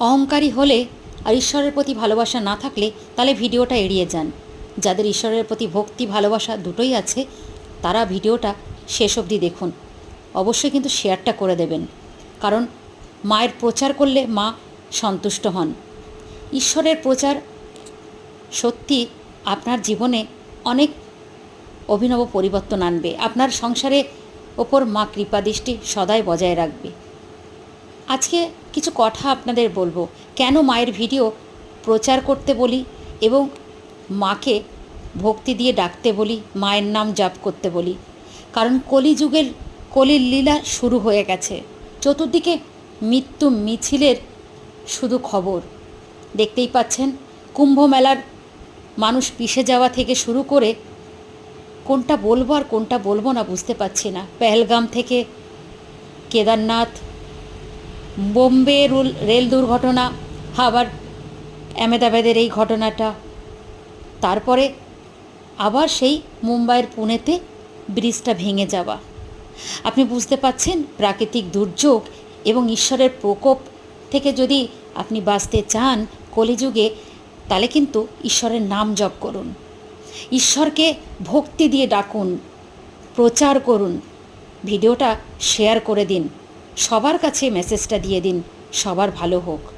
অহংকারী হলে আর ঈশ্বরের প্রতি ভালোবাসা না থাকলে তাহলে ভিডিওটা এড়িয়ে যান। যাদের ঈশ্বরের প্রতি ভক্তি, ভালোবাসা দুটোই আছে, তারা ভিডিওটা শেষ অবধি দেখুন। অবশ্যই কিন্তু শেয়ারটা করে দেবেন। কারণ মায়ের প্রচার করলে মা সন্তুষ্ট হন। ঈশ্বরের প্রচার সত্যি আপনার জীবনে অনেক অভিনব পরিবর্তন আনবে। আপনার সংসারে ওপর মা কৃপাদৃষ্টি সদাই বজায় রাখবে। আজকে কিছু কথা আপনাদের বলব। কেন মায়ের ভিডিও প্রচার করতে বলি এবং মাকে ভক্তি দিয়ে ডাকতে বলি, মায়ের নাম জাপ করতে বলি? কারণ কলিযুগের কলির লীলা শুরু হয়ে গেছে। চতুর্দিকে মৃত্যু মিছিলের শুধু খবর। দেখতেই পাচ্ছেন, কুম্ভ মেলার মানুষ পিষে যাওয়া থেকে শুরু করে কোনটা বলব আর কোনটা বলব না বুঝতে পারছি না। পেহেলগাম থেকে কেদারনাথ বোম্বে রুল রেল দুর্ঘটনা আবার আহমেদাবাদের এই ঘটনাটা, তারপরে আবার সেই মুম্বাইয়ের পুনেতে ব্রিজটা ভেঙে যাওয়া। আপনি বুঝতে পাচ্ছেন, প্রাকৃতিক দুর্যোগ এবং ঈশ্বরের প্রকোপ থেকে যদি আপনি বাঁচতে চান কলিযুগে, তাহলে কিন্তু ঈশ্বরের নাম জপ করুন। ঈশ্বরকে ভক্তি দিয়ে ডাকুন, প্রচার করুন। ভিডিওটা শেয়ার করে দিন। সবার কাছে মেসেজটা দিয়ে দিন সবার ভালো হোক।